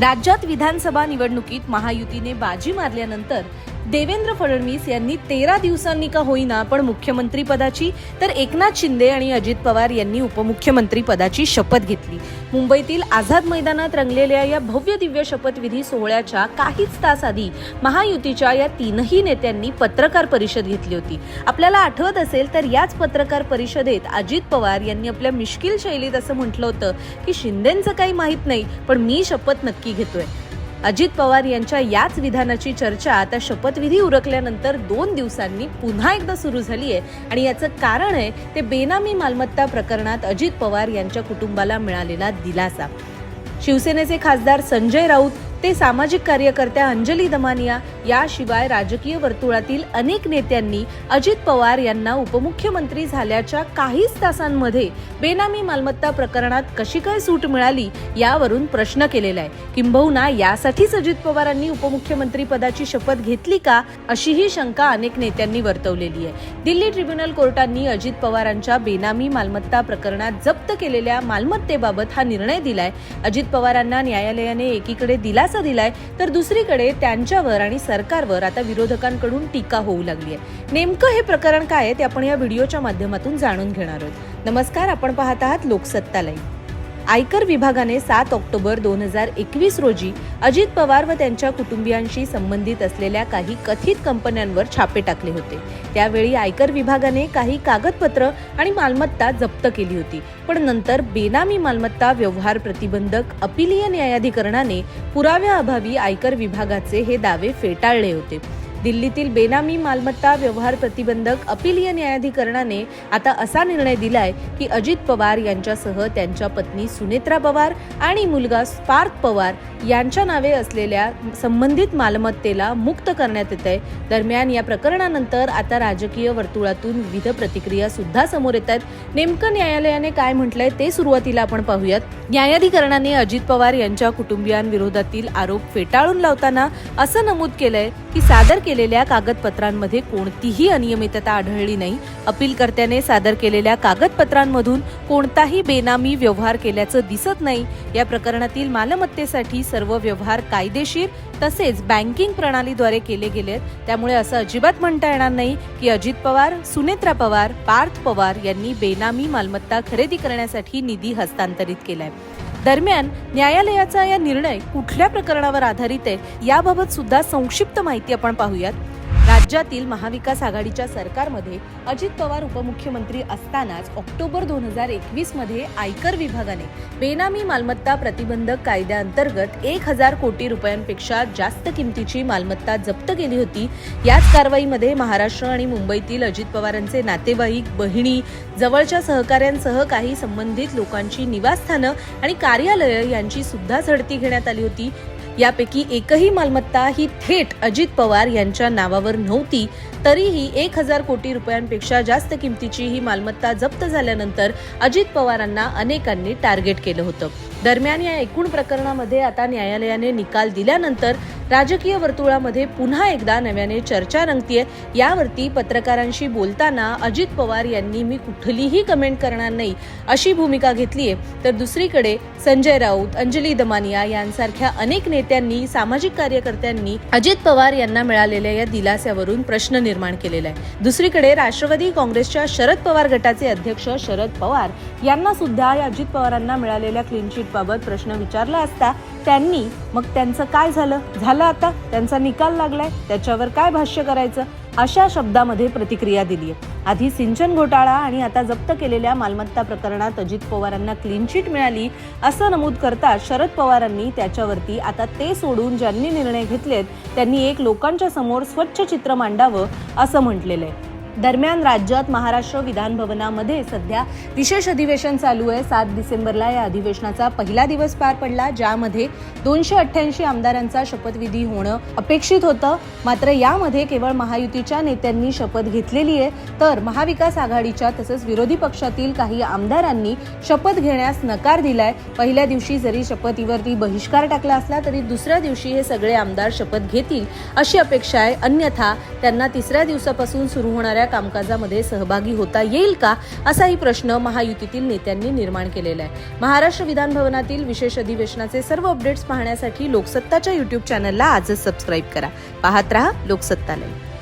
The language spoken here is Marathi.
राज्यात विधानसभा निवडणुकीत महायुतीने बाजी मारल्यानंतर देवेंद्र फडणवीस यांनी तेरा दिवसांनी का होईना पण मुख्यमंत्री पदाची तर एकनाथ शिंदे आणि अजित पवार यांनी उपमुख्यमंत्री पदाची शपथ घेतली. मुंबईतील आझाद मैदानात रंगलेल्या या भव्य दिव्य शपथविधी सोहळ्याच्या काहीच तास आधी महायुतीच्या या तीनही नेत्यांनी पत्रकार परिषद घेतली होती. आपल्याला आठवत असेल तर याच पत्रकार परिषदेत अजित पवार यांनी आपल्या मिश्किल शैलीत असं म्हटलं होतं की शिंदेचं काही माहीत नाही पण मी शपथ नक्की घेतोय. अजित पवार यांच्या याच विधानाची चर्चा आता शपथविधी उरकल्यानंतर दोन दिवसांनी पुन्हा एकदा सुरू झाली आहे. आणि याचं कारण आहे ते बेनामी मालमत्ता प्रकरणात अजित पवार यांच्या कुटुंबाला मिळालेला दिलासा. शिवसेनेचे खासदार संजय राऊत ते सामाजिक कार्यकर्त्या अंजली दमानिया याशिवाय राजकीय वर्तुळातील अनेक नेत्यांनी अजित पवार यांना उपमुख्यमंत्री झाल्याच्या काहीच तासांमध्ये बेनामी मालमत्ता प्रकरणात कशी काय सूट मिळाली यावरून प्रश्न केलेला आहे. किंबहुना यासाठीच अजित पवारांनी उपमुख्यमंत्री पदाची शपथ घेतली का अशीही शंका अनेक नेत्यांनी वर्तवलेली आहे. दिल्ली ट्रिब्युनल कोर्टांनी अजित पवारांच्या बेनामी मालमत्ता प्रकरणात जप्त केलेल्या मालमत्तेबाबत हा निर्णय दिलाय. अजित पवारांना न्यायालयाने एकीकडे दिलासा दिलाय तर दुसरीकडे त्यांच्यावर आणि सरकारवर आता विरोधकांकडून टीका होऊ लागली आहे. नेमकं हे प्रकरण काय आहे ते आपण या व्हिडिओच्या माध्यमातून जाणून घेणार आहोत. नमस्कार आपण पाहत आहात लोकसत्ता लाईव्ह. आयकर विभागाने सात ऑक्टोबर दोन हजार एकवीस रोजी अजित पवार व त्यांच्या कुटुंबियांशी संबंधित असलेल्या काही कथित कंपन्यांवर छापे टाकले होते. त्यावेळी आयकर विभागाने काही कागदपत्र आणि मालमत्ता जप्त केली होती. पण नंतर बेनामी मालमत्ता व्यवहार प्रतिबंधक अपिलीय न्यायाधिकरणाने पुराव्याअभावी आयकर विभागाचे हे दावे फेटाळले होते. दिल्लीतील बेनामी मालमत्ता व्यवहार प्रतिबंधक अपिलीय न्यायाधिकरणाने आता असा निर्णय दिलाय की अजित पवार यांच्यासह त्यांच्या पत्नी सुनेत्रा पवार आणि मुलगा पार्थ पवार यांच्या नावे असलेल्या संबंधित मालमत्तेला मुक्त करण्यात येत आहे. दरम्यान या प्रकरणानंतर आता राजकीय वर्तुळातून विविध प्रतिक्रिया सुद्धा समोर येत आहेत. नेमकं न्यायालयाने काय म्हटलंय ते सुरुवातीला आपण पाहूयात. न्यायाधिकरणाने अजित पवार यांच्या कुटुंबियांविरोधातील आरोप फेटाळून लावताना असं नमूद केलंय की सादर केलेल्या कागदपत्रांमध्ये कोणतीही अनियमितता आढळली नाही. अपीलकर्त्याने सादर केलेल्या कागदपत्रांमधून कोणताही बेनामी व्यवहार केल्याचं दिसत नाही. या प्रकरणातील मालमत्तेसाठी सर्व व्यवहार कायदेशीर तसेच बँकिंग प्रणालीद्वारे केले गेलेत. त्यामुळे असं अजिबात म्हणता येणार नाही की अजित पवार सुनेत्रा पवार पार्थ पवार यांनी बेनामी मालमत्ता खरेदी करण्यासाठी निधी हस्तांतरित केलाय. दरम्यान न्यायालयाचा या निर्णय कुठल्या प्रकरणावर आधारित आहे याबाबत सुद्धा संक्षिप्त माहिती आपण पाहूयात. राज्यातील महाविकास आघाडीच्या सरकारमध्ये अजित पवार उपमुख्यमंत्री असतानाच ऑक्टोबर दोन हजार एकवीसमध्ये आयकर विभागाने बेनामी मालमत्ता प्रतिबंधक कायद्याअंतर्गत एक हजार कोटी रुपयांपेक्षा जास्त किमतीची मालमत्ता जप्त केली होती. याच कारवाईमध्ये महाराष्ट्र आणि मुंबईतील अजित पवारांचे नातेवाईक बहिणी जवळच्या सहकाऱ्यांसह काही संबंधित लोकांची निवासस्थानं आणि कार्यालयं यांची सुद्धा झडती घेण्यात आली होती. यापैकी एकही मालमत्ता ही थेट अजित पवार यांच्या नावावर नव्हती. तरीही एक हजार कोटी रुपयांपेक्षा जास्त किमतीची ही मालमत्ता जप्त झाल्यानंतर अजित पवारांना अनेकांनी टार्गेट केलं होतं. दरम्यान या एकूण प्रकरणामध्ये आता न्यायालयाने निकाल दिल्यानंतर राजकीय वर्तुळामध्ये पुन्हा एकदा नव्याने चर्चा रंगतीये. यावरती पत्रकारांशी बोलताना अजित पवार यांनी मी कुठलीही कमेंट करणार नाही अशी भूमिका घेतलीये. तर दुसरीकडे संजय राऊत अंजली दमानिया यांसारख्या अनेक नेत्यांनी सामाजिक कार्यकर्त्यांनी अजित पवार यांना मिळालेल्या या दिलास्यावरून प्रश्न निर्माण केलेला आहे. दुसरीकडे राष्ट्रवादी काँग्रेसच्या शरद पवार गटाचे अध्यक्ष शरद पवार यांना सुद्धा या अजित पवारांना मिळालेल्या क्लीनची चिट बाबत प्रश्न विचारला असता त्यांनी मग त्यांचं काय झालं? झालं आता? त्यांचा निकाल लागलाय? त्याच्यावर काय भाष्य करायचं? अशा शब्दामध्ये प्रतिक्रिया दिली आहे आधी सिंचन घोटाळा आणि आता जप्त केलेल्या मालमत्ता प्रकरणात अजित पवारांना क्लीन चिट मिळाली असं नमूद करता शरद पवारांनी त्याच्यावरती आता ते सोडून ज्यांनी निर्णय घेतलेत त्यांनी एक लोकांच्या समोर स्वच्छ चित्र मांडावं असं म्हटलेलं आहे. दरम्यान राज्यात महाराष्ट्र विधानभवनामध्ये सध्या विशेष अधिवेशन चालू आहे. सात डिसेंबरला या अधिवेशनाचा पहिला दिवस पार पडला ज्यामध्ये दोनशे अठ्ठ्याऐंशी आमदारांचा शपथविधी होणं अपेक्षित होतं. मात्र यामध्ये केवळ महायुतीच्या नेत्यांनी शपथ घेतलेली आहे तर महाविकास आघाडीच्या तसंच विरोधी पक्षातील काही आमदारांनी शपथ घेण्यास नकार दिलाय. पहिल्या दिवशी जरी शपथीवरती बहिष्कार टाकला असला तरी दुसऱ्या दिवशी हे सगळे आमदार शपथ घेतील अशी अपेक्षा आहे. अन्यथा त्यांना तिसऱ्या दिवसापासून सुरू होणाऱ्या कामकाजामध्ये सहभागी होता येईल का असाही प्रश्न महायुतीतील नेत्यांनी निर्माण केलेला आहे. महाराष्ट्र विधान भवनातील विशेष अधिवेशनाचे सर्व अपडेट्स पाहण्यासाठी लोकसत्ताच्या युट्यूब चॅनलला आजच सबस्क्राईब करा. पाहत रहा लाईव्ह